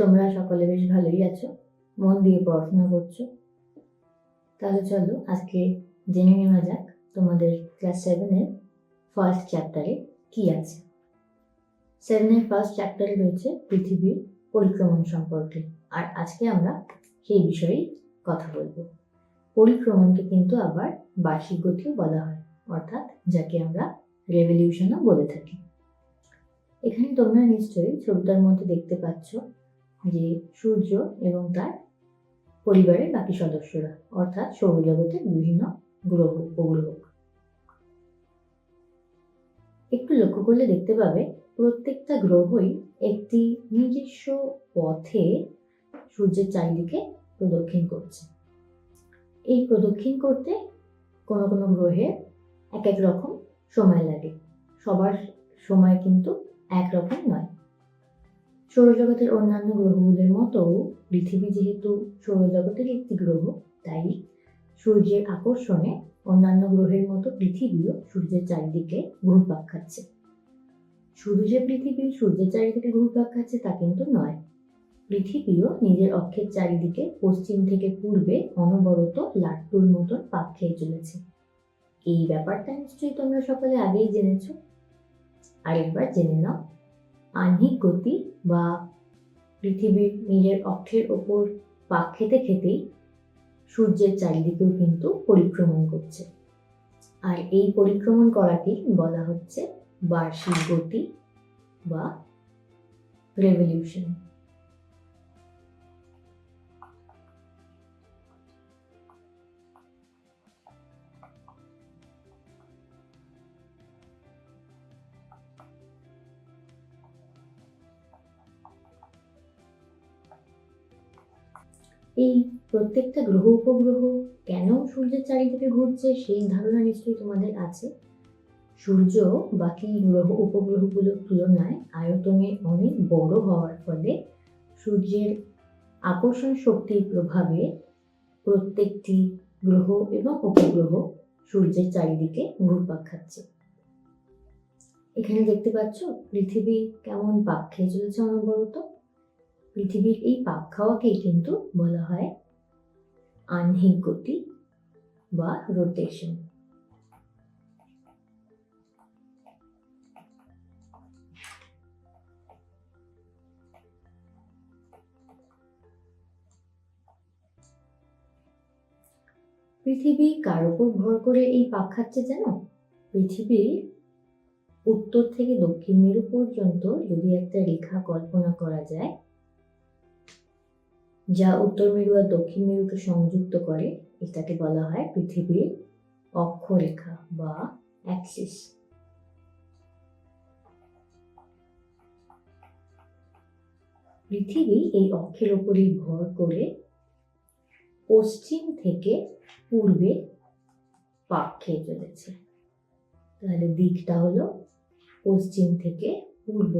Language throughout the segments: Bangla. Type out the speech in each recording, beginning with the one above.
তোমরা সকলে বেশ ভালোই আছো। মন দিয়ে পড়াশোনা করছ। তাহলে চলো আজকে জেনে নেওয়া যাক তোমাদের ক্লাস সেভেনের ফার্স্ট চ্যাপ্টারে কি আছে। সেভেনের ফার্স্ট চ্যাপ্টারে রয়েছে পৃথিবীর পরিক্রমণ সম্পর্কে। আর আজকে আমরা সেই বিষয়েই কথা বলব। পরিক্রমণকে কিন্তু আবার বার্ষিক গতিও বলা হয়, অর্থাৎ যাকে আমরা রেভলিউশনও বলে থাকি। এখানে তোমরা নিশ্চয়ই ছবিটার মধ্যে দেখতে পাচ্ছ যে সূর্য এবং তার পরিবারের বাকি সদস্যরা, অর্থাৎ সৌরজগতের বিভিন্ন গ্রহ, উপগ্রহ। একটু লক্ষ্য করলে দেখতে পাবে, প্রত্যেকটা গ্রহই একটি নিজস্ব পথে সূর্যের চারিদিকে প্রদক্ষিণ করছে। এই প্রদক্ষিণ করতে কোনো কোনো গ্রহের এক এক রকম সময় লাগে। সবার সময় কিন্তু একরকম নয়। সৌরজগতের অন্যান্য গ্রহগুলোর মতো পৃথিবী যেহেতু সৌরজগতের একটি গ্রহ, তাই সূর্যের আকর্ষণে অন্যান্য গ্রহের মতো পৃথিবীও সূর্যের চারিদিকে ঘুরপাক খাচ্ছে। শুধু যে পৃথিবী সূর্যের চারিদিকে ঘুরপাক খাচ্ছে তা কিন্তু নয়, পৃথিবীও নিজের অক্ষের চারিদিকে পশ্চিম থেকে পূর্বে অনবরত লাট্টুর মতন পাক খেয়ে চলেছে। এই ব্যাপারটা নিশ্চয়ই তোমরা সকলে আগেই জেনেছো। আরেকবার জেনে নাও আহ্নিক গতি বা পৃথিবীর নিজের অক্ষের ওপর পাক খেতে খেতেই সূর্যের চারিদিকেও কিন্তু পরিক্রমণ করছে। আর এই পরিক্রমণ করাকেই বলা হচ্ছে বার্ষিক গতি বা রেভলিউশন এই প্রত্যেকটা গ্রহ উপগ্রহ কেন সূর্যের চারিদিকে ঘুরছে সেই ধারণা নিশ্চয়ই তোমাদের আছে। সূর্য বাকি গ্রহ উপগ্রহগুলোর তুলনায় আয়তনে অনেক বড় হওয়ার ফলে সূর্যের আকর্ষণ শক্তির প্রভাবে প্রত্যেকটি গ্রহ এবং উপগ্রহ সূর্যের চারিদিকে ঘুরপাক খাচ্ছে। এখানে দেখতে পাচ্ছ পৃথিবী কেমন পাক খেয়ে চলেছে অনবরত। পৃথিবীর এই পাক খাওয়াকেই কিন্তু বলা হয় আহ্নিক গতি বা রোটেশন পৃথিবী কার উপর ভর করে এই পাক খাচ্ছে জানো? পৃথিবীর উত্তর থেকে দক্ষিণ মেরু পর্যন্ত যদি একটা রেখা কল্পনা করা যায় যা উত্তর মেরু আর দক্ষিণ মেরুকে সংযুক্ত করে, এটাকে বলা হয় পৃথিবীর অক্ষরেখা বা অ্যাক্সিস পৃথিবী এই অক্ষের ওপরই ভর করে পশ্চিম থেকে পূর্বে পাক খেয়ে চলেছে। তাহলে দিকটা হলো পশ্চিম থেকে পূর্ব।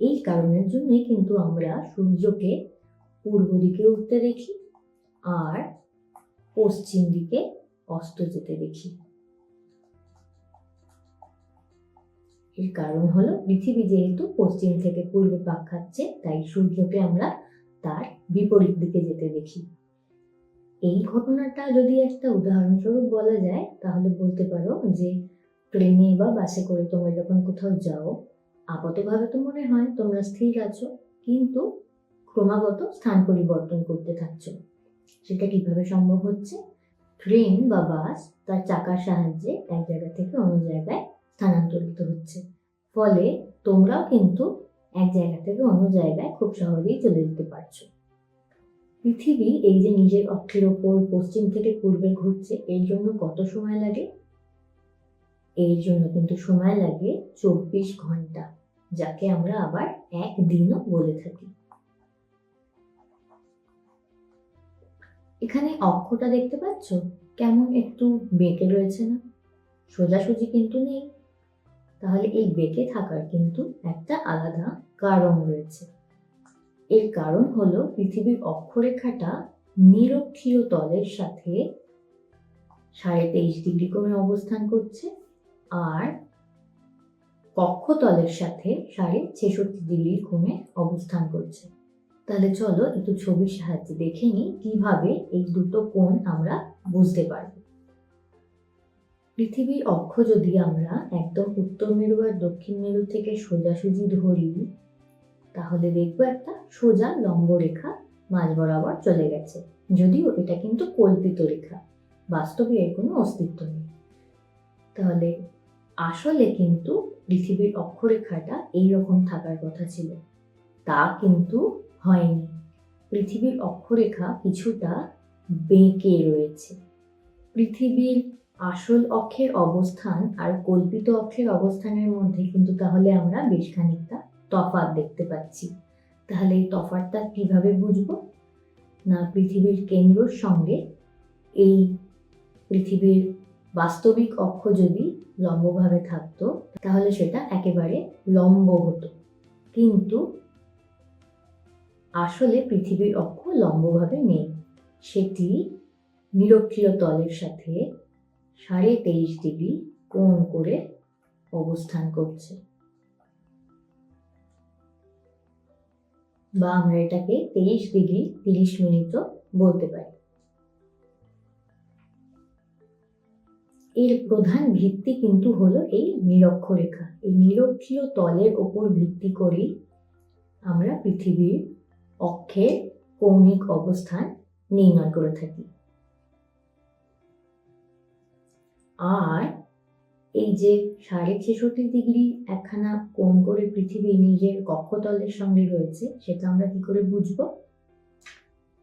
এই কারণের জন্যই কিন্তু আমরা সূর্যকে পূর্ব দিকে উঠতে দেখি আর পশ্চিম দিকে অস্ত যেতে দেখি। এর কারণ হলো পৃথিবী যেহেতু পশ্চিম থেকে পূর্বে পাক খাচ্ছে, তাই সূর্যকে আমরা তার বিপরীত দিকে যেতে দেখি। এই ঘটনাটা যদি একটা উদাহরণস্বরূপ বলা যায়, তাহলে বলতে পারো যে ট্রেনে বা বাসে করে তোমরা যখন কোথাও যাও, আপাতভাবে তো মনে হয় তোমরা স্থির আছো, কিন্তু ক্রমাগত স্থান পরিবর্তন করতে থাকছো। সেটা কীভাবে সম্ভব হচ্ছে? ট্রেন বা বাস তার চাকার সাহায্যে এক জায়গা থেকে অন্য জায়গায় স্থানান্তরিত হচ্ছে। ফলে তোমরাও কিন্তু এক জায়গা থেকে অন্য জায়গায় খুব সহজেই চলে যেতে পারছ। পৃথিবী এই যে নিজের অক্ষের ওপর পশ্চিম থেকে পূর্বে ঘুরছে, এর জন্য কত সময় লাগে? এর জন্য কিন্তু সময় লাগে চব্বিশ ঘণ্টা, যাকে আমরা আবার এক দিনও বলে থাকি। এখানে অক্ষটা দেখতে পাচ্ছ? কেমন একটু বেঁকে রয়েছে না? সোজাসুজি কিন্তু নেই। তাহলে এই বেঁকে থাকার কিন্তু একটা আলাদা কারণ রয়েছে। এর কারণ হলো পৃথিবীর অক্ষরেখাটা নিরক্ষীয় তলের সাথে সাড়ে তেইশ ডিগ্রি কোণে অবস্থান করছে আর কক্ষতলের সাথে সাড়ে ছেষট্টি ডিগ্রি কোণে অবস্থান করছে। তাহলে চলো একটু ছবির সাহায্যে দেখে নিই কীভাবে এই দুটো কোণ আমরা বুঝতে পারব। পৃথিবীর অক্ষ যদি আমরা একদম উত্তর মেরু আর দক্ষিণ মেরু থেকে সোজাসুজি ধরি, তাহলে দেখব একটা সোজা লম্ব রেখা মাঝ বরাবর চলে গেছে। যদিও এটা কিন্তু কল্পিত রেখা, বাস্তবে এর কোনো অস্তিত্ব নেই। তাহলে আসলে কিন্তু পৃথিবীর অক্ষরেখাটা এইরকম থাকার কথা ছিল। তা কিন্তু হয়নি। পৃথিবীর অক্ষরেখা কিছুটা বেঁকে রয়েছে। পৃথিবীর আসল অক্ষের অবস্থান আর কল্পিত অক্ষের অবস্থানের মধ্যে কিন্তু তাহলে আমরা বেশ খানিকটা তফাৎ দেখতে পাচ্ছি। তাহলে এই তফাৎটা কীভাবে বুঝব? না, পৃথিবীর কেন্দ্রর সঙ্গে এই পৃথিবীর বাস্তবিক অক্ষ যদি লম্বভাবে থাকতো, তাহলে সেটা একেবারে লম্ব হতো। কিন্তু আসলে পৃথিবীর অক্ষ লম্বভাবে নেই। সেটি নিরক্ষীয় তলের সাথে সাড়ে তেইশ ডিগ্রি কোণ করে অবস্থান করছে। বা আমরা এটাকে তেইশ ডিগ্রি তিরিশ মিনিটও বলতে পারি। এর প্রধান ভিত্তি কিন্তু হলো এই নিরক্ষরেখা। এই নিরক্ষীয় তলের ওপর ভিত্তি করেই আমরা পৃথিবীর অক্ষের কৌণিক অবস্থান নির্ণয় করে থাকি। আর এই যে সাড়ে ছেষট্টি ডিগ্রি একখানা কোণ করে পৃথিবী নিজের কক্ষতলের সঙ্গে রয়েছে, সেটা আমরা কি করে বুঝব?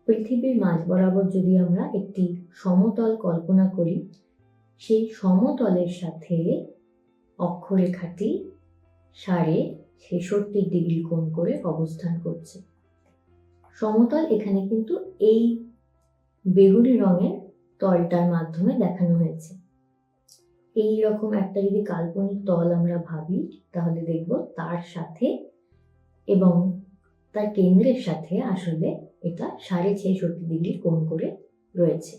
পৃথিবীর মাঝ বরাবর যদি আমরা একটি সমতল কল্পনা করি, সেই সমতলের সাথে অক্ষরেখাটি সাড়ে ছেষট্টি ডিগ্রি কোণ করে অবস্থান করছে। সমতল এখানে কিন্তু এই বেগুনি রঙের তলটার মাধ্যমে দেখানো হয়েছে। এই রকম একটা যদি কাল্পনিক তল আমরা ভাবি, তাহলে দেখব তার সাথে এবং তার কেন্দ্রের সাথে আসলে এটা সাড়ে ছেষট্টি ডিগ্রি কোণ করে রয়েছে।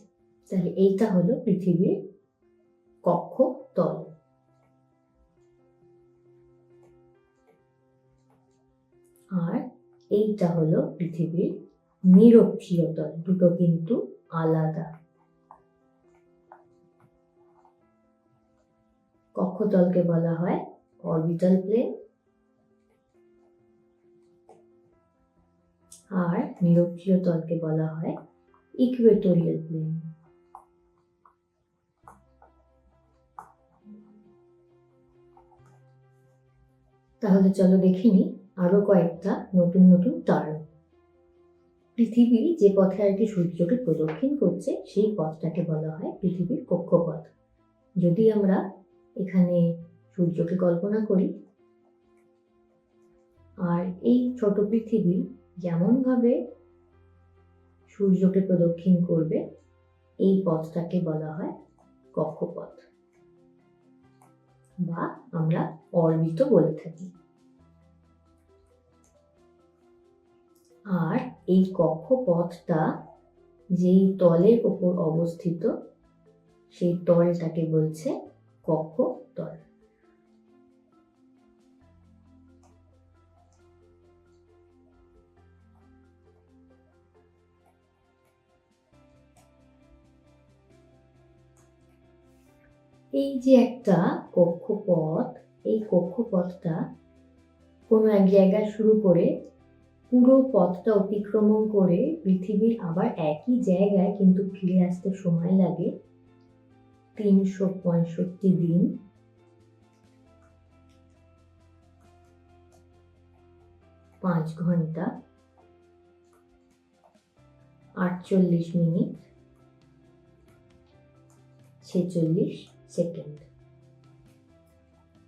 তাহলে এইটা হলো পৃথিবীর কক্ষ তল। এইটা হলো পৃথিবীর নিরক্ষীয় তল দুটো কিন্তু আলাদা। কক্ষতলকে বলা হয় অরবিটাল প্লেন আর নিরক্ষীয় তলকে বলা হয় ইকুয়েটোরিয়াল প্লেন তাহলে চলো দেখে নিই আরও কয়েকটা নতুন নতুন টার্ম পৃথিবী যে পথে আর কি সূর্যকে প্রদক্ষিণ করছে, সেই পথটাকে বলা হয় পৃথিবীর কক্ষপথ। যদি আমরা এখানে সূর্যকে কল্পনা করি, আর এই ছোট পৃথিবী যেমনভাবে সূর্যকে প্রদক্ষিণ করবে, এই পথটাকে বলা হয় কক্ষপথ। বা আমরা অর্বিত বলে থাকি। আর এই কক্ষপথটা যেই তলের ওপর অবস্থিত, সেই তলটাকে বলছে কক্ষ তল। এই যে একটা কক্ষপথ, এই কক্ষপথটা কোনো এক জায়গায় শুরু করে পুরো পথটা অতিক্রমণ করে পৃথিবীর আবার একই জায়গায় কিন্তু ফিরে আসতে সময় লাগে। তিনশো পঁয়ষট্টি দিন। পাঁচ ঘণ্টা। আটচল্লিশ মিনিট। ছেচল্লিশ সেকেন্ড।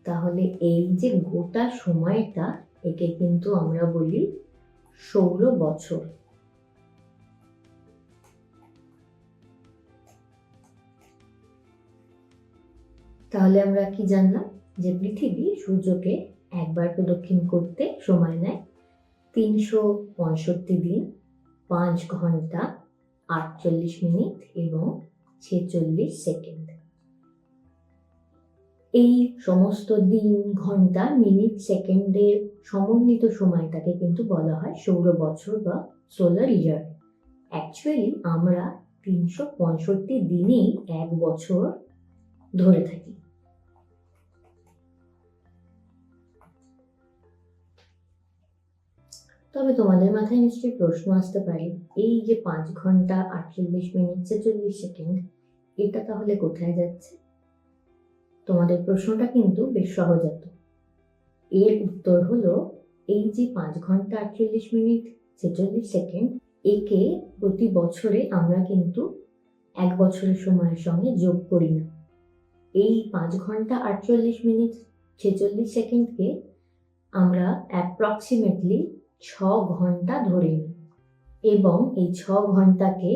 তাহলে এই যে গোটা সময়টা, একে কিন্তু আমরা বলি ষোল বছর। তাহলে আমরা কি জানলাম? যে পৃথিবী সূর্যকে একবার প্রদক্ষিণ করতে সময় নেয় তিনশো পঁয়ষট্টি দিন, পাঁচ ঘণ্টা, আটচল্লিশ মিনিট এবং ছেচল্লিশ সেকেন্ড। এই সমস্ত দিন, ঘণ্টা, মিনিট, সেকেন্ডের সমন্বিত সময়টাকে কিন্তু বলা হয় সৌর বছর বা সোলার ইয়ার। অ্যাকচুয়ালি আমরা তিনশো পঁয়ষট্টি দিনেই এক বছর ধরে থাকি। তবে তোমাদের মাথায় নিশ্চয়ই প্রশ্ন আসতে পারে, এই যে পাঁচ ঘণ্টা, আটচল্লিশ মিনিট, ছেচল্লিশ সেকেন্ড, এটা তাহলে কোথায় যাচ্ছে? তোমাদের প্রশ্নটা কিন্তু বেশ সহজাত এর উত্তর হলো, এই যে পাঁচ ঘণ্টা আটচল্লিশ মিনিট, ছেচল্লিশ সেকেন্ড, একে প্রতি বছরে আমরা কিন্তু এক বছরের সময়ের সঙ্গে যোগ করি না। এই পাঁচ ঘণ্টা আটচল্লিশ মিনিট, ছেচল্লিশ সেকেন্ডকে আমরা অ্যাপ্রক্সিমেটলি ছ ঘণ্টা ধরে নিই এবং এই ছ ঘন্টাকে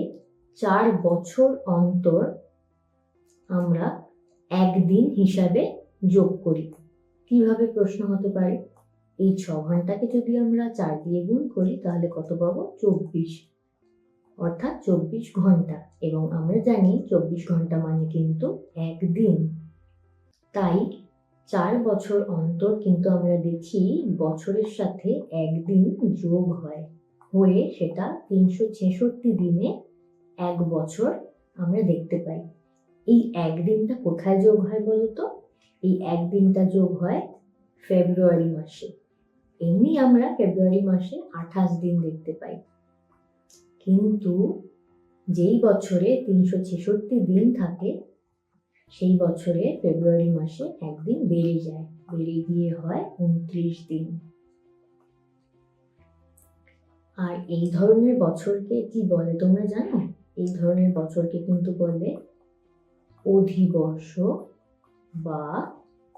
চার বছর অন্তর আমরা একদিন হিসাবে যোগ করি। কীভাবে প্রশ্ন হতে পারে? এই ছ ঘন্টাকে যদি আমরা চার দিয়ে গুণ করি, তাহলে কত পাবো? চব্বিশ। অর্থাৎ চব্বিশ ঘণ্টা। এবং আমরা জানি চব্বিশ ঘণ্টা মানে কিন্তু একদিন। তাই চার বছর অন্তর কিন্তু আমরা দেখি বছরের সাথে একদিন যোগ হয়। হয়ে সেটা তিনশো ছেষট্টি দিনে এক বছর আমরা দেখতে পাই। এই একদিনটা কোথায় যোগ হয় বলতো? এই একদিনটা যোগ হয় ফেব্রুয়ারি মাসে। এমনি আমরা ফেব্রুয়ারি মাসে আঠাশ দিন দেখতে পাই। কিন্তু যেই বছরে তিনশো ছেষট্টি দিন থাকে, সেই বছরে ফেব্রুয়ারি মাসে একদিন বেড়ে যায়। বেড়ে গিয়ে হয় উনত্রিশ দিন। আর এই ধরনের বছরকে কি বলে তোমরা জানো? এই ধরনের বছরকে কিন্তু বলে অধিবর্ষ বা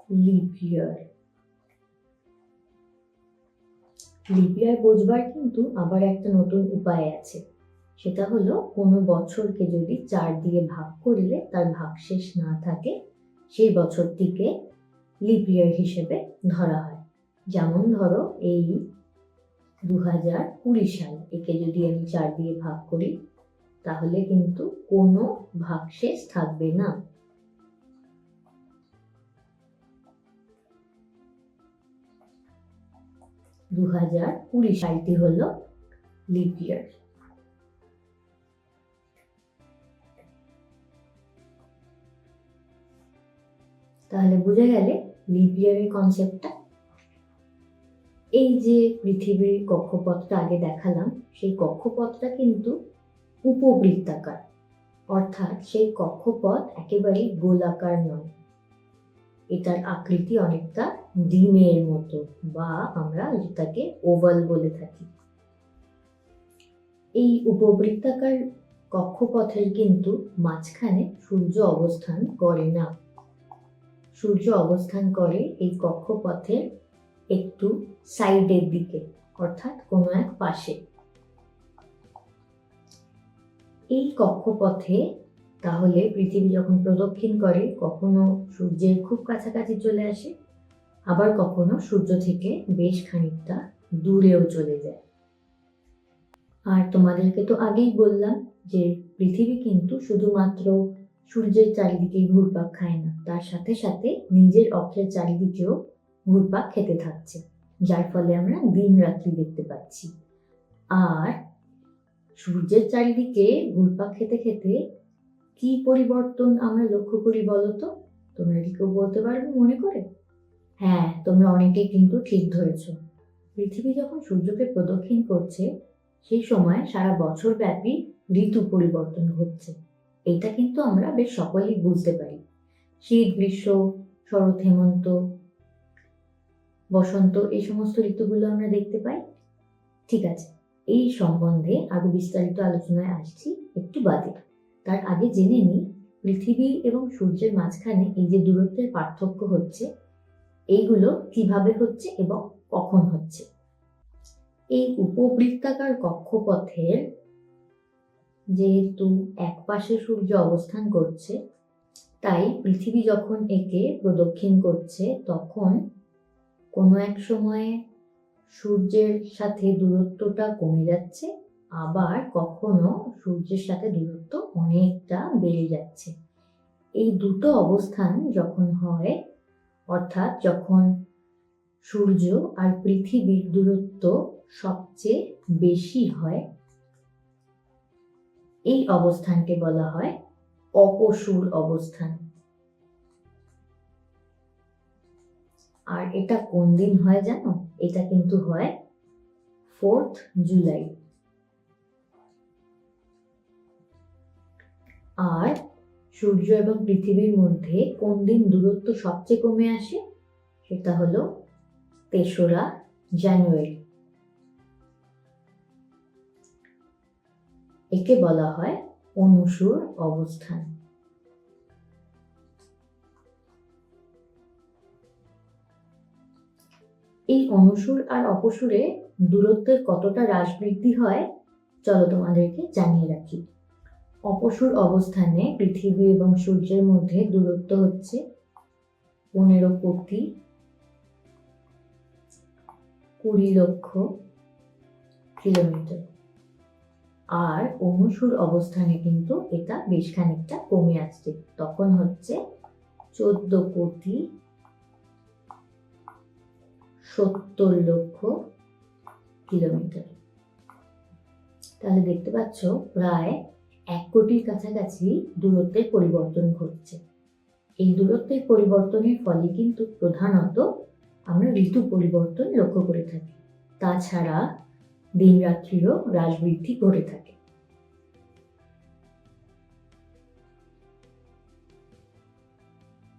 লিপ ইয়ার লিপ ইয়ার বোঝবার কিন্তু আবার একটা নতুন উপায় আছে। সেটা হলো কোনো বছরকে যদি চার দিয়ে ভাগ করলে তার ভাগশেষ না থাকে, সেই বছরটিকে লিপ ইয়ার হিসেবে ধরা হয়। যেমন ধরো এই দু হাজার কুড়ি সাল একে যদি আমি চার দিয়ে ভাগ করি তাহলে কিন্তু কোনো ভাগশেষ থাকবে না। দু হাজার কুড়ি সালটি হল লিপ ইয়ার তাহলে বুঝে গেলে লিপ ইয়ারের কনসেপ্টটা এই যে পৃথিবীর কক্ষপথটা আগে দেখালাম, সেই কক্ষপথটা কিন্তু উপবৃত্তাকার, অর্থাৎ সেই কক্ষপথ একেবারেই গোলাকার নয়। এটার আকৃতি অনেকটা ডিমের মতো বা আমরা যেটাকে ওভাল বলে থাকি। এই উপবৃত্তাকার কক্ষপথের কিন্তু মাঝখানে সূর্য অবস্থান করে না। সূর্য অবস্থান করে এই কক্ষপথের একটু সাইডের দিকে, অর্থাৎ কোনো এক পাশে। এই কক্ষপথে তাহলে পৃথিবী যখন প্রদক্ষিণ করে, কখনো সূর্যের খুব কাছাকাছি চলে আসে, আবার কখনো সূর্য থেকে বেশ খানিকটা দূরেও চলে যায়। আর তোমাদেরকে তো আগেই বললাম যে পৃথিবী কিন্তু শুধুমাত্র সূর্যের চারিদিকে ঘুরপাক খায় না, তার সাথে সাথে নিজের অক্ষের চারিদিকেও ঘুরপাক খেতে থাকছে, যার ফলে আমরা দিন রাত্রি দেখতে পাচ্ছি। আর সূর্যের চারিদিকে ঘুরপাক খেতে খেতে কি পরিবর্তন আমরা লক্ষ্য করি বলতো তোমরা কি কেউ বলতে পারবে মনে করে? হ্যাঁ তোমরা অনেকেই কিন্তু ঠিক ধরেছ। পৃথিবী যখন সূর্যকে প্রদক্ষিণ করছে, সেই সময় সারা বছর ব্যাপী ঋতু পরিবর্তন ঘটছে। এটা কিন্তু আমরা বেশ সকলেই বুঝতে পারি। শীত, গ্রীষ্ম, শরৎ, হেমন্ত, বসন্ত, এই সমস্ত ঋতুগুলো আমরা দেখতে পাই। ঠিক আছে এই সম্বন্ধে আরও বিস্তারিত আলোচনায় আসছি একটু বাদে। তার আগে জেনে নিই, পৃথিবী এবং সূর্যের মাঝখানে এই যে দূরত্বের পার্থক্য হচ্ছে, এইগুলো কীভাবে হচ্ছে এবং কখন হচ্ছে? এই উপবৃত্তাকার কক্ষপথের যেহেতু এক পাশে সূর্য অবস্থান করছে, তাই পৃথিবী যখন একে প্রদক্ষিণ করছে, তখন কোনো এক সময়ে সূর্যের সাথে দূরত্বটা কমে যাচ্ছে, আবার কখনো সূর্যের সাথে দূরত্ব অনেকটা বেড়ে যাচ্ছে। এই দুটো অবস্থান যখন হয়, অর্থাৎ যখন সূর্য আর পৃথিবীর দূরত্ব সবচেয়ে বেশি হয়, এই অবস্থানকে বলা হয় অপসূর অবস্থান। আর এটা কোন দিন হয় জানো? এটা কিন্তু হয় ফোর্থ জুলাই আর সূর্য এবং পৃথিবীর মধ্যে কোন দিন দূরত্ব সবচেয়ে কমে আসে? সেটা হলো তেসরা জানুয়ারি একে বলা হয় অনুসুর অবস্থান। এই অনুসুর আর অপসুরে দূরত্বের কতটা হ্রাস বৃদ্ধি হয়, চলো তোমাদেরকে জানিয়ে রাখি। অপসুর অবস্থানে পৃথিবী এবং সূর্যের মধ্যে দূরত্ব হচ্ছে পনেরো কোটি কুড়ি লক্ষ কিলোমিটার। আর অনুসুর অবস্থানে কিন্তু এটা বেশ খানিকটা কমে আসছে। তখন হচ্ছে চোদ্দ কোটি সত্তর লক্ষ কিলোমিটার। তাহলে দেখতে পাচ্ছ, প্রায় এক কোটির কাছাকাছি দূরত্বের পরিবর্তন ঘটছে। এই দূরত্বের পরিবর্তনের ফলে কিন্তু প্রধানত আমরা ঋতু পরিবর্তন লক্ষ্য করে থাকি। তাছাড়া দিন রাত্রিরও হ্রাস বৃদ্ধি ঘটে থাকে।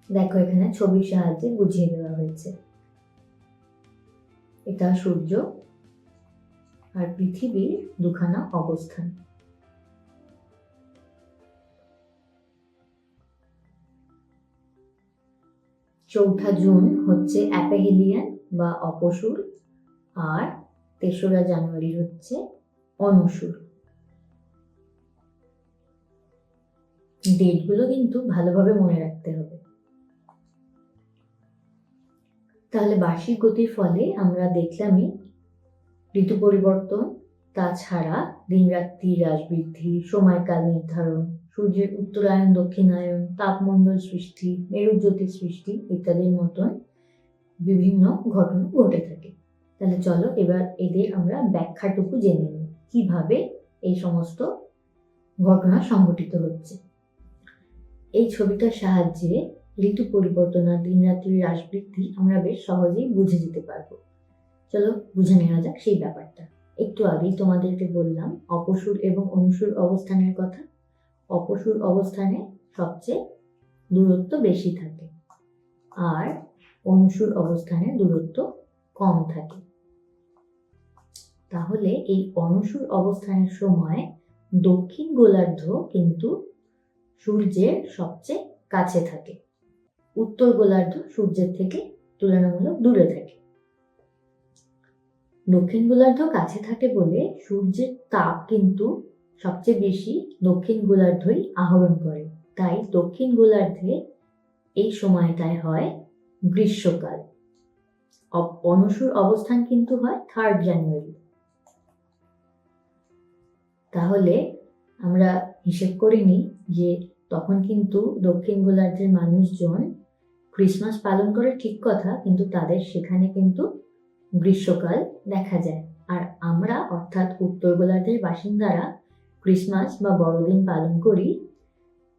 দেখো এখানে ছবির সাহায্যে বুঝিয়ে দেওয়া হয়েছে। এটা সূর্য আর পৃথিবীর দুখানা অবস্থান। চৌঠা জুন হচ্ছে অ্যাপেহেলিয়ান বা অপসুর আর তেসরা জানুয়ারি হচ্ছে অনুসুর। ডেটগুলো কিন্তু ভালোভাবে মনে রাখতে হবে। তাহলে বার্ষিক গতির ফলে আমরা দেখলামই ঋতু পরিবর্তন, তাছাড়া দিন রাত্রি হ্রাস বৃদ্ধি, সময়কাল নির্ধারণ, সূর্যের উত্তরায়ণ দক্ষিণায়ন তাপমণ্ডল সৃষ্টি, মেরুজ্যোতির সৃষ্টি ইত্যাদির মতন বিভিন্ন ঘটনা ঘটে থাকে। তাহলে চলো এবার এদের আমরা ব্যাখ্যাটুকু জেনে নিই, কীভাবে এই সমস্ত ঘটনা সংঘটিত হচ্ছে। এই ছবিটার সাহায্যে ঋতু পরিবর্তন আর দিন রাত্রির হ্রাস বৃদ্ধি আমরা বেশ সহজেই বুঝে যেতে পারব। চলো বুঝে নেওয়া যাক সেই ব্যাপারটা। একটু আগেই তোমাদেরকে বললাম, অপসুর এবং অনুসুর অবস্থানের কথা। অপসুর অবস্থানে সবচেয়ে দূরত্ব বেশি থাকে আর অনুসুর অবস্থানে দূরত্ব কম থাকে। তাহলে এই অনুসুর অবস্থানের সময় দক্ষিণ গোলার্ধ কিন্তু সূর্যের সবচেয়ে কাছে থাকে। উত্তর গোলার্ধ সূর্যের থেকে তুলনামূলক দূরে থাকে। দক্ষিণ গোলার্ধ কাছে থাকে বলে সূর্যের তাপ কিন্তু সবচেয়ে বেশি দক্ষিণ গোলার্ধই আহরণ করে। তাই দক্ষিণ গোলার্ধে এই সময়টায় হয় গ্রীষ্মকাল। অনসুর অবস্থান কিন্তু হয় থার্ড জানুয়ারি তাহলে আমরা হিসেব করে নিই যে তখন কিন্তু দক্ষিণ গোলার্ধের মানুষজন ক্রিসমাস পালন করে ঠিক কথা, কিন্তু তাদের সেখানে কিন্তু গ্রীষ্মকাল দেখা যায়। আর আমরা, অর্থাৎ উত্তর গোলার্ধের বাসিন্দারা, ক্রিসমাস বা বড়দিন পালন করি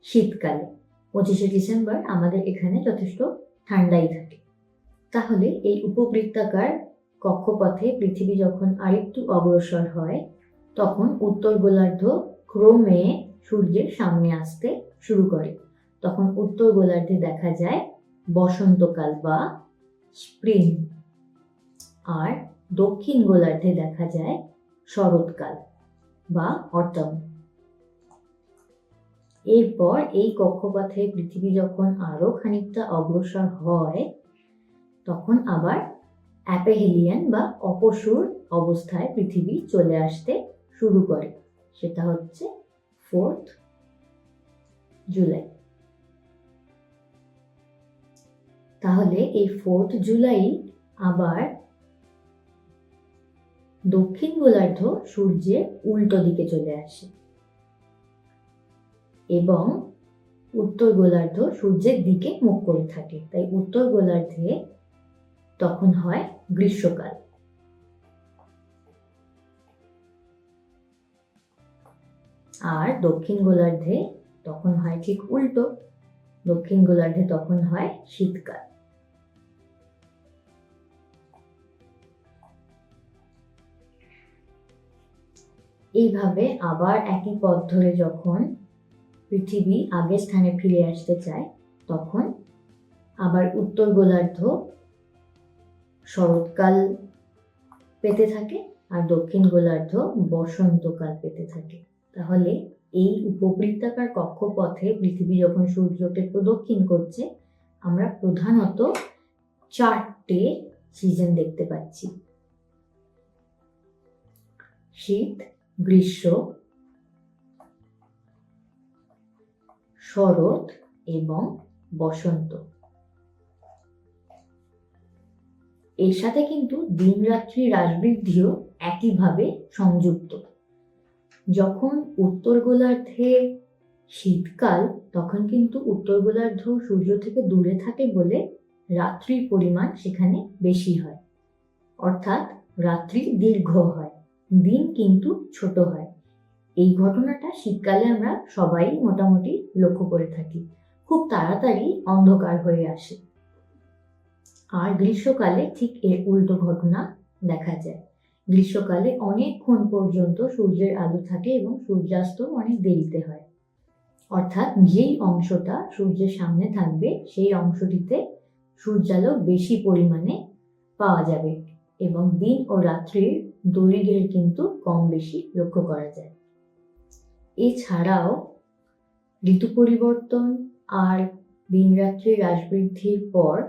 শীতকালে। পঁচিশে ডিসেম্বর আমাদের এখানে যথেষ্ট ঠান্ডাই থাকে। তাহলে এই উপবৃত্তাকার কক্ষপথে পৃথিবী যখন আরেকটু অগ্রসর হয়, তখন উত্তর গোলার্ধ ক্রমে সূর্যের সামনে আসতে শুরু করে। তখন উত্তর গোলার্ধে দেখা যায় বসন্তকাল বা স্প্রিং। আর দক্ষিণ গোলার্ধে দেখা যায় শরৎকাল বা অটম এরপর এই কক্ষপথে পৃথিবী যখন আরও খানিকটা অগ্রসর হয়, তখন আবার অ্যাপেহেলিয়ান বা অপসুর অবস্থায় পৃথিবী চলে আসতে শুরু করে। সেটা হচ্ছে ফোর্থ জুলাই। তাহলে এই ফোর্থ জুলাই আবার দক্ষিণ গোলার্ধ সূর্যের উল্টো দিকে চলে আসে এবং উত্তর গোলার্ধ সূর্যের দিকে মুখ করে থাকে। তাই উত্তর গোলার্ধে তখন হয় গ্রীষ্মকাল। আর দক্ষিণ গোলার্ধে তখন হয় ঠিক উল্টো। দক্ষিণ গোলার্ধে তখন হয় শীতকাল। এইভাবে আবার একই পথ ধরে যখন পৃথিবী আগের স্থানে ফিরে আসতে চায়, তখন আবার উত্তর গোলার্ধ শরৎকাল পেতে থাকে আর দক্ষিণ গোলার্ধ বসন্তকাল পেতে থাকে। তাহলে এই উপবৃত্তাকার কক্ষপথে পৃথিবী যখন সূর্যকে প্রদক্ষিণ করছে, আমরা প্রধানত চারটে সিজন দেখতে পাচ্ছি। শীত গ্রীষ্ম, শরৎ এবং বসন্ত। এর সাথে কিন্তু দিন রাত্রি রাজবৃদ্ধিও একইভাবে সংযুক্ত। যখন উত্তর গোলার্ধে শীতকাল, তখন কিন্তু উত্তর গোলার্ধ সূর্য থেকে দূরে থাকে বলে রাত্রির পরিমাণ সেখানে বেশি হয়। অর্থাৎ রাত্রি দীর্ঘ হয়। দিন কিন্তু ছোট হয়। এই ঘটনাটা শীতকালে আমরা সবাই মোটামুটি লক্ষ্য করে থাকি। খুব তাড়াতাড়ি অন্ধকার হয়ে আসে। আর গ্রীষ্মকালে ঠিক এর উল্টো ঘটনা দেখা যায়। গ্রীষ্মকালে অনেকক্ষণ পর্যন্ত সূর্যের আলো থাকে এবং সূর্যাস্ত অনেক দেরিতে হয়। অর্থাৎ যেই অংশটা সূর্যের সামনে থাকবে, সেই অংশটিতে সূর্যালো বেশি পরিমাণে পাওয়া যাবে এবং দিন ও রাত্রির দৈর্ঘ্যের কিন্তু কম বেশি লক্ষ্য করা যায়। এছাড়াও ঋতু পরিবর্তন আর দিন রাত্রি বৃদ্ধির পর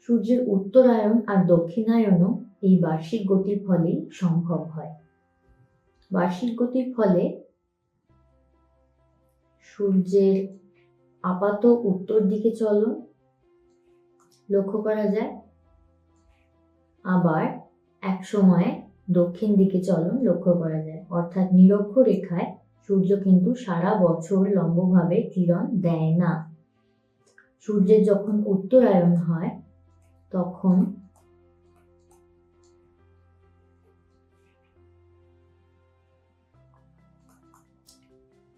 সূর্যের উত্তরায়ণ আর দক্ষিণায়নও এই বার্ষিক গতির ফলেই সম্ভব হয়। বার্ষিক গতির ফলে সূর্যের আপাত উত্তর দিকে চলন লক্ষ্য করা যায়। আবার এক সময়ে দক্ষিণ দিকে চলন লক্ষ্য করা যায়। অর্থাৎ নিরক্ষরেখায় সূর্য কিন্তু সারা বছর লম্বভাবে কিরণ দেয় না। সূর্যের যখন উত্তরায়ণ হয়, তখন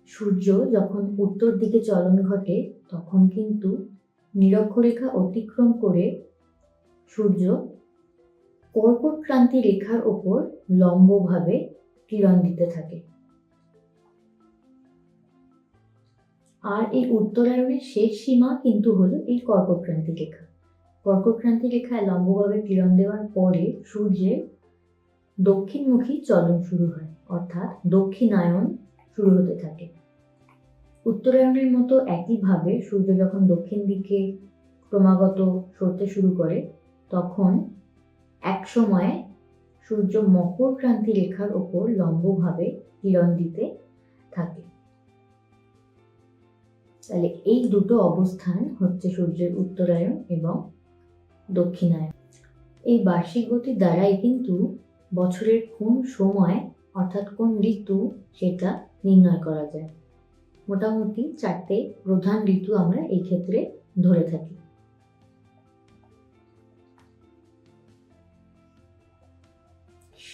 সূর্য যখন উত্তর দিকে চলন ঘটে, তখন কিন্তু নিরক্ষরেখা অতিক্রম করে সূর্য কর্কট ক্রান্তি রেখার ওপর লম্বভাবে কিরণ দিতে থাকে। আর এই উত্তরায়ণের শেষ সীমা কিন্তু হলো এই কর্কটক্রান্তি রেখা। কর্কট ক্রান্তি রেখায় লম্বভাবে কিরণ দেওয়ার পরে সূর্যের দক্ষিণমুখী চলন শুরু হয়, অর্থাৎ দক্ষিণায়ন শুরু হতে থাকে। উত্তরায়ণের মতো একইভাবে সূর্য যখন দক্ষিণ দিকে ক্রমাগত সরতে শুরু করে, তখন এক সময়ে সূর্য মকর ক্রান্তি রেখার ওপর লম্বভাবে কিরণ দিতে থাকে। তাহলে এই দুটো অবস্থান হচ্ছে সূর্যের উত্তরায়ণ এবং দক্ষিণায়ন এই বার্ষিক গতির দ্বারাই কিন্তু বছরের কোন সময় অর্থাৎ কোন ঋতু সেটা নির্ণয় করা যায়। মোটামুটি চারটে প্রধান ঋতু আমরা এই ক্ষেত্রে ধরে থাকি।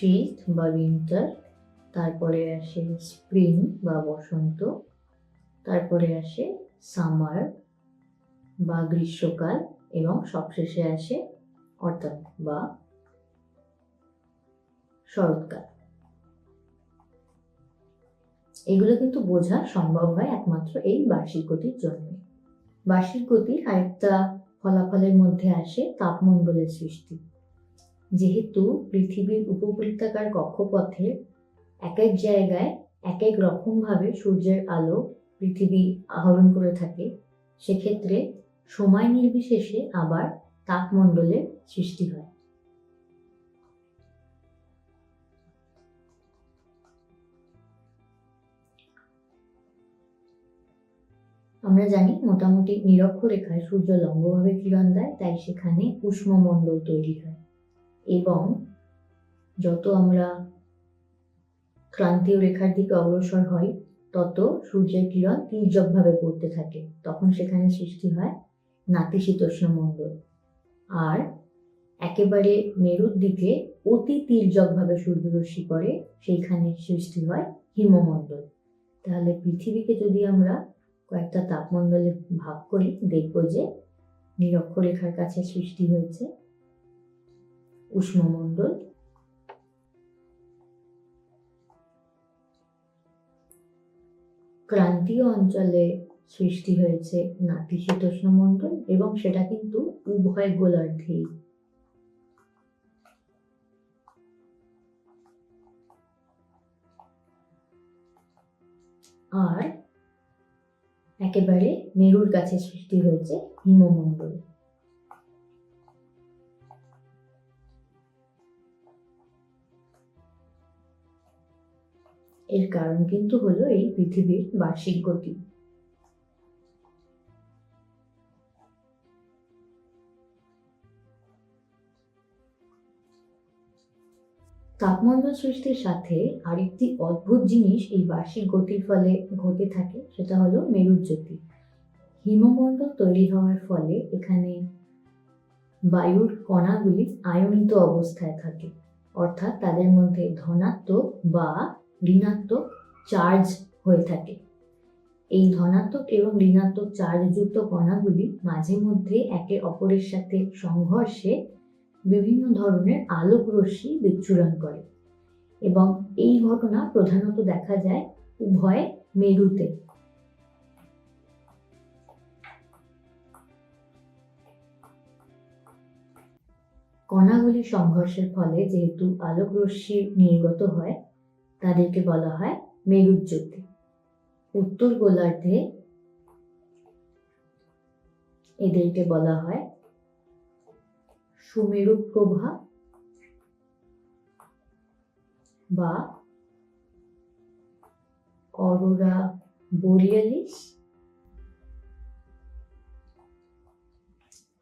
শীত বা উইন্টার তারপরে আসে স্প্রিং বা বসন্ত, তারপরে আসে সামার বা গ্রীষ্মকাল এবং সবশেষে আসে অটম বা শরৎকাল। এগুলো কিন্তু বোঝা সম্ভব হয় একমাত্র এই বার্ষিক গতির জন্য। বার্ষিক গতি আরেকটা ফলাফলের মধ্যে আসে তাপমণ্ডলের সৃষ্টি। যেহেতু পৃথিবীর উপবৃত্তাকার কক্ষপথে এক এক জায়গায় এক এক রকমভাবে সূর্যের আলো পৃথিবী আহরণ করে থাকে, সেক্ষেত্রে সময় নির্বিশেষে আবার তাপমণ্ডলের সৃষ্টি হয়। আমরা জানি মোটামুটি নিরক্ষরেখায় সূর্য লম্বভাবে কিরণ দেয়, তাই সেখানে উষ্ণমণ্ডল তৈরি হয়। এবং যত আমরা ক্রান্তীয় রেখার দিকে অগ্রসর হই, তত সূর্যের কিরণ তীর্যকভাবে পড়তে থাকে। তখন সেখানে সৃষ্টি হয় নাতিশীতোষ্ণ মণ্ডল। আর একেবারে মেরুর দিকে অতি তীর্যকভাবে সূর্যরশ্মি পড়ে, সেইখানে সৃষ্টি হয় হিমমণ্ডল। তাহলে পৃথিবীকে যদি আমরা কয়েকটা তাপমণ্ডলে ভাগ করি, দেখব যে নিরক্ষরেখার কাছে সৃষ্টি হয়েছে উষ্ণমণ্ডল। ক্রান্তীয় অঞ্চলে সৃষ্টি হয়েছে নাতিশীতোষ্ণ মণ্ডল এবং সেটা কিন্তু উভয় গোলার্ধেই। আর একেবারে মেরুর কাছে সৃষ্টি হয়েছে হিমমণ্ডল। এর কারণ কিন্তু হলো এই পৃথিবীর বার্ষিক গতি। তাপমণ্ডল সৃষ্টির সাথে আরেকটি অদ্ভুত জিনিস এই বার্ষিক গতির ফলে ঘটে থাকে, সেটা হলো মেরুজ্যোতি হিমমণ্ডল তৈরি হওয়ার ফলে এখানে বায়ুর কণাগুলি আয়নিত অবস্থায় থাকে, অর্থাৎ তাদের মধ্যে ধনাত্মক বা ঋণাত্মক চার্জ হয়ে থাকে। এই ধনাত্মক এবং ঋণাত্মক চার্জযুক্ত কণাগুলি মাঝে মধ্যে একে অপরের সাথে সংঘর্ষে বিভিন্ন ধরনের আলোক রশ্মি বিচ্ছুরণ করে এবং এই ঘটনা প্রধানত দেখা যায় উভয় মেরুতে। কণাগুলি সংঘর্ষের ফলে যেহেতু আলোক রশ্মি নির্গত হয় তাদেরকে বলা হয় মেরুজ্যোতি। উত্তর গোলার্ধে এদেরকে বলা হয় সুমেরু প্রভা বা অরোরা বোরিয়ালিস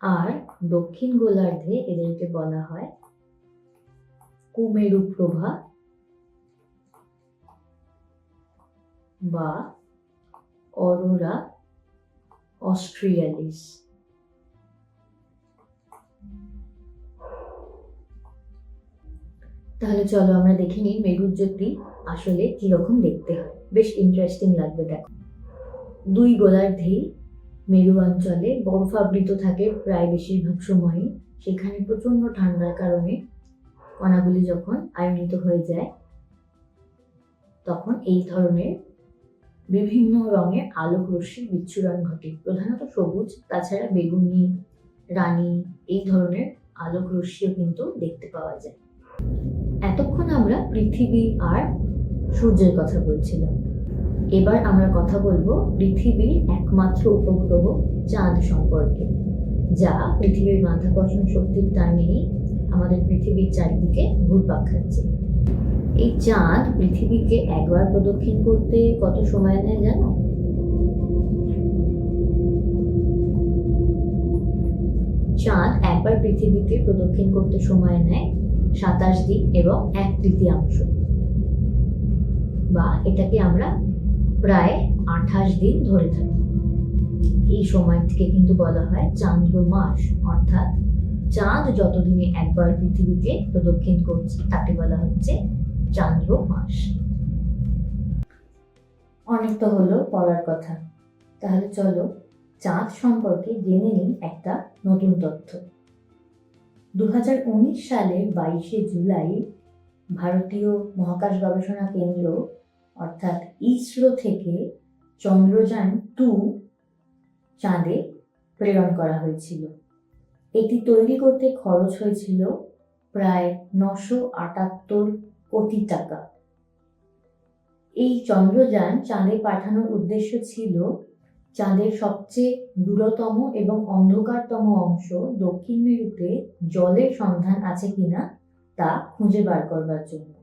আর দক্ষিণ গোলার্ধে এদেরকে বলা হয় কুমেরু প্রভা বা অরোরা অস্ট্রিয়ালিস। তাহলে চলো আমরা দেখে নিই মেরুজ্যোতি আসলে কীরকম দেখতে হয়। বেশ ইন্টারেস্টিং লাগবে দেখো। দুই গোলার্ধেই মেরু অঞ্চলে বরফাবৃত থাকে প্রায় বেশিরভাগ সময়ই। সেখানে প্রচণ্ড ঠান্ডার কারণে কণাগুলি যখন আয়নিত হয়ে যায়, তখন এই ধরনের বিভিন্ন রঙের আলোক রশ্মির বিচ্ছুরণ ঘটে। প্রধানত সবুজ, তাছাড়া বেগুনি রানী এই ধরনের আলোক রশ্মিও কিন্তু দেখতে পাওয়া যায়। এতক্ষণ আমরা পৃথিবী আর সূর্যের কথা বলছিলাম। এবার আমরা কথা বলব পৃথিবীর একমাত্র উপগ্রহ চাঁদ সম্পর্কে, যা পৃথিবীর মাধ্যাকর্ষণ শক্তির টানেই আমাদের পৃথিবীর চারিদিকে ঘুরপাক খাচ্ছে। এই চাঁদ পৃথিবীকে একবার প্রদক্ষিণ করতে কত সময় নেয় জানো? চাঁদ একবার পৃথিবীকে প্রদক্ষিণ করতে সময় নেয় সাতাশ দিন এবং এক তৃতীয়াংশ। বা এটাকে আমরা প্রায় আঠাশ দিন ধরে থাকি। এই সময়টিকে কিন্তু বলা হয় চান্দ্র মাস। অর্থাৎ চাঁদ যতদিনে একবার পৃথিবীকে প্রদক্ষিণ করছে, তাকে বলা হচ্ছে চান্দ্র মাস। অনেক তো হলো পড়ার কথা। তাহলে চলো চাঁদ সম্পর্কে জেনে নিই একটা নতুন তথ্য। দু সালের বাইশে জুলাই ভারতীয় মহাকাশ গবেষণা কেন্দ্র, অর্থাৎ ইসরো থেকে চন্দ্রযান টু চাঁদে প্রেরণ করা হয়েছিল। এটি তৈরি করতে খরচ হয়েছিল প্রায় নশো আটাত্তর কোটি টাকা। এই চন্দ্রযান চাঁদে পাঠানোর উদ্দেশ্য ছিল চাঁদের সবচেয়ে দূরতম এবং অন্ধকারতম অংশ দক্ষিণ মেরুতে জলের সন্ধান আছে কিনা তা খুঁজে বার করবার জন্য।